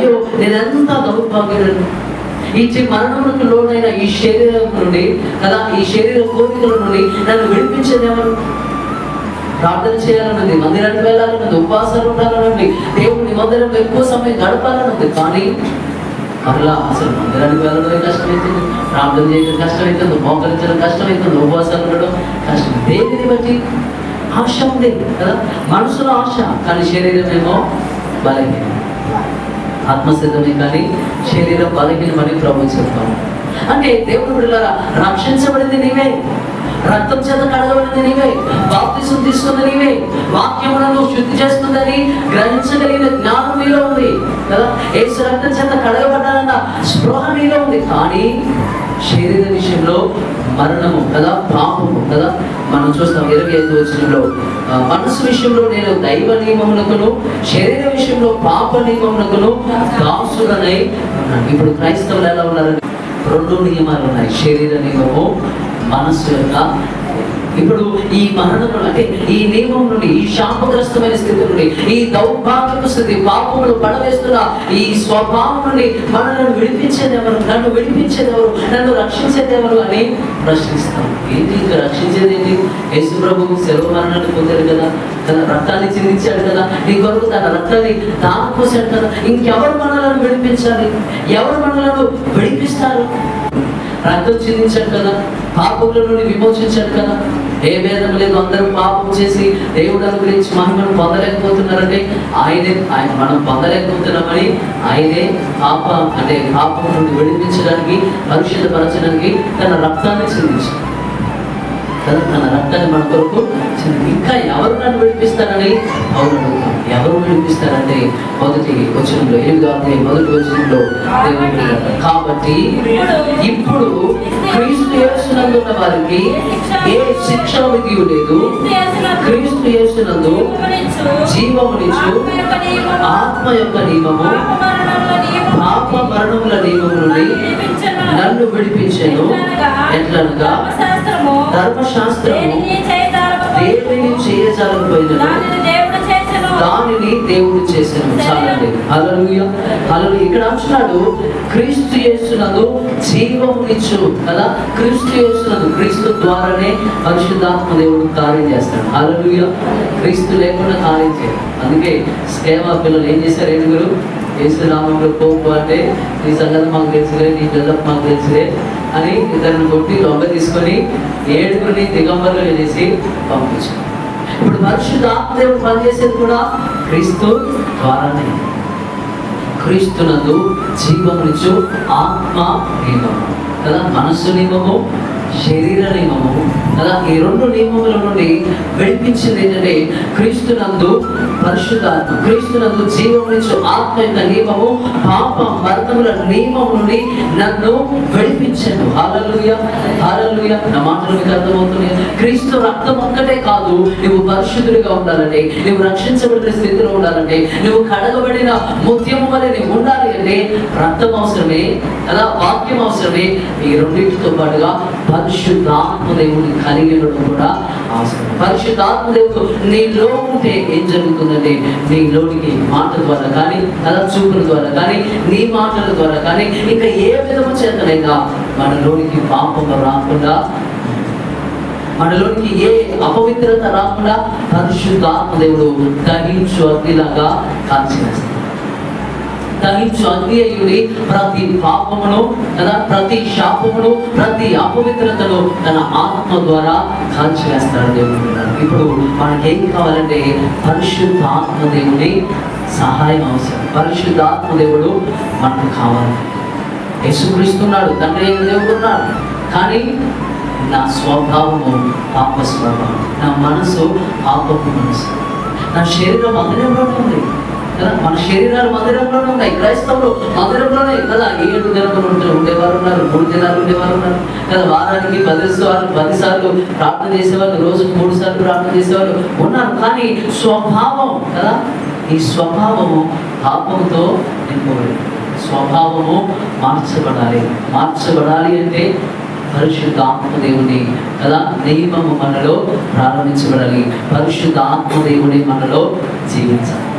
అయ్యో నేనెంత దౌర్భాగ్యులను ఈ మరణములకు లోనైన ఈ శరీరం నుండి కదా ఈ శరీర కోరికల నుండి నన్ను విడిపించేది ప్రార్థన చేయాలన్నది మందిరానికి వెళ్ళాలన్నది ఉపవాసాలు ఉండాలన్నది దేవుని మందిరంలో ఎక్కువ సమయం గడపాలన్నది కానీ మరలా అసలు మందిరానికి వెళ్ళడమే కష్టమవుతుంది ప్రార్థన చేయడం కష్టమవుతుంది మోకరించడం కష్టమవుతుంది ఉపవాసాలు ఉండడం కష్టం. దేనిని బట్టి? ఆశ ఉంది కదా? మనసులో ఆశ కానీ శరీరం ఏమో బలహీనం. ఆత్మసిద్ధమే కానీ శరీరం బలహీనమని ప్రభు చెప్తాము. అంటే దేవుడు బిడ్డలారా రక్షించబడింది నీవే. రక్తం చేత కడగబడింది నీవే. బాప్తిసం తీసుకుంది నీవే. వాక్యములను శుద్ధి చేస్తుందని గ్రహించగలిగిన జ్ఞానం నీలో ఉంది. కదా? ఏ రక్తం చేత కడగబడ్డాలన్న స్పృహ నీలో ఉంది. కానీ శరీర విషయంలో మరణము కదా పాపము కదా మనం చూస్తాం ఇరవై ఐదు వచనంలో మనసు విషయంలో నేను దైవ నియమమునకును శరీర విషయంలో పాప నియమమునకును దాసులనై ఉన్నాను. ఇప్పుడు క్రైస్తవులు ఎలా ఉన్నారని రెండు నియమాలు ఉన్నాయి. శరీర నియమము మనసు యొక్క ఇప్పుడు ఈ మరణం అంటే ఈ నియమం నుండి ఈ శాపగ్రస్తమైన స్థితి నుండి ఈ దౌర్భాగ్యపు స్థితి పాపములు పడవేస్తున్న ఈ స్వభావం నుండి మనల్ని విడిపించేది ఎవరు నన్ను విడిపించేదెవరు? నన్ను రక్షించేదెవరు అని ప్రశ్నిస్తాం. ఏంటి ఇంకా రక్షించేది ఏంటి? యేసు ప్రభు సెలవు మరణాన్ని పొందారు కదా తన రక్తాన్ని చిందించాడు కదా నీ కొరకు తన రక్తాన్ని దానం పోసాడు కదా ఇంకెవరు మనలను విడిపించాలి? ఎవరు మనలను విడిపిస్తారు? రక్తం చిందించాడు కదా పాపముల నుండి విమోచించాడు కదా ఏ భేదం లేదు అందరూ పాపం చేసి దేవుడు అనుగ్రహించి మహిమను పొందలేకపోతున్నారంటే ఆయనే. ఆయన మనం పొందలేకపోతున్నామని ఆయనే పాప అంటే పాపం నుండి విడిపించడానికి పరిశుద్ధపరచడానికి తన రక్తాన్ని చెందించారు కదా తన రక్తాన్ని మన కొరకు ఇంకా ఎవరు నన్ను విడిపిస్తారని? అవును ఎవరు విడిపిస్తారంటే మొదటి వచనంలో ఎనిమిదో అధ్యాయం మొదటి వచనంలో దేవుడు కాబట్టి ఇప్పుడు క్రీస్తు యేసునందున్న వారికి ఏ శిక్ష విధి లేదు. క్రీస్తు యేసునందు జీవమునిచ్చు ఆత్మ యొక్క నియమము పాప మరణముల నియమము నుండి నన్ను విడిపించాను. ఎట్లనగా? ధర్మశాస్త్రము. దానిని దేవుడు చేశాను చాలండి. హల్లెలూయా. హల్లెలూయా. ఇక్కడ అంటున్నాడు క్రీస్తు యేసునందు జీవమునిచ్చు కదా? క్రీస్తు యేసునందు క్రీస్తు ద్వారానే పరిశుద్ధాత్మ దేవుడు కార్యం చేస్తాడు. హల్లెలూయా. క్రీస్తు లేకుండా కార్యం చేయడు. అందుకే స్కేమా పిల్లలు ఏం చేశారు? ఏడుగురు యేసు పోపు అంటే నీ సంగతి మాకు తెలుసులే నీ డెవలప్ మాకు తెలుసులే అని ఇతరుని కొట్టి లొంగ తీసుకొని ఏడుగురిని దిగంబరులు చేసి పంపించారు. ఇప్పుడు మనుషులు ఆత్మదేవుడు పనిచేసేది కూడా క్రీస్తు ద్వారానే. క్రీస్తునందు జీవమునిచ్చు ఆత్మ నియమము. కదా మనస్సు నియమము శరీర నియమము. కదా ఈ రెండు నియమముల నుండి విడిపించింది ఏంటంటే క్రీస్తునందు పరిశుద్ధాత్మ క్రీస్తునందు జీవమునిచ్చు ఆత్మ యొక్క నియమము పాప మరణముల నియమం నుండి నన్ను విడిపించాను. హాలలుయ హాలలుయ నా మాటలు మీకు అర్థమవుతున్నాయి. క్రీస్తు రక్తం ఒక్కటే కాదు నువ్వు పరిశుద్ధుడిగా ఉండాలంటే నువ్వు రక్షించబడిన స్థితిలో ఉండాలంటే నువ్వు కడగబడిన ముత్యము వలె నువ్వు ఉండాలి అంటే రక్తం అవసరమే కదా వాక్యం అవసరమే. ఈ రెండింటితో పాటుగా పరిశుద్ధాత్మ దేవుడిని కలిగి ఉండడం కూడా అవసరం పరిశుద్ధాత్మ దేవుడు నీలో ఉంటే ఏం జరుగుతుందంటే నీలోనికి మాట ద్వారా కానీ తల చూపుల ద్వారా కానీ నీ మాటల ద్వారా కానీ ఇంకా ఏ విధము చేతనైనా మనలోనికి పాపము రాకుండా మనలోనికి ఏ అపవిత్రత రాకుండా పరిశుద్ధాత్మ దేవుడు దహించు అగ్నిలాగా కాల్చివేస్తాడు దహించు అగ్ని ప్రతి పాపమును కదా ప్రతి శాపమును ప్రతి అపవిత్రతను తన ఆత్మ ద్వారా కాల్చివేస్తాడు దేవుడు. ఇప్పుడు మనకేం ఏం కావాలంటే పరిశుద్ధ ఆత్మ దేవుని సహాయం అవసరం. పరిశుద్ధ ఆత్మ దేవుడు మనకు కావాలి. యేసుక్రీస్తున్నాడు తండ్రి అయిన దేవుడు ఉన్నాడు. కానీ నా స్వభావము పాప స్వభావం నా మనసు పాపపు మనసు. నా శరీరం మందిరంలోనే కదా? మన శరీరాలు మందిరంలోనే ఉన్నాయి క్రైస్తవులు మందిరంలోనే కదా? ఏడు దినములు ఉంటే ఉండేవారు ఉన్నారు? మూడు దినాలు ఉండేవారు ఉన్నారు కదా? వారానికి పది సార్లు పది సార్లు ప్రార్థన చేసేవాళ్ళు రోజుకు మూడు సార్లు ప్రార్థన చేసేవాళ్ళు ఉన్నారు. కానీ స్వభావం కదా? ఈ స్వభావము పాపంతో నింపబడి స్వభావము మార్చబడాలి. మార్చబడాలి అంటే పరిశుద్ధ ఆత్మదేవుని కదా? నియమము మనలో ప్రారంభించబడాలి. పరిశుద్ధ ఆత్మదేవుని మనలో జీవించాలి.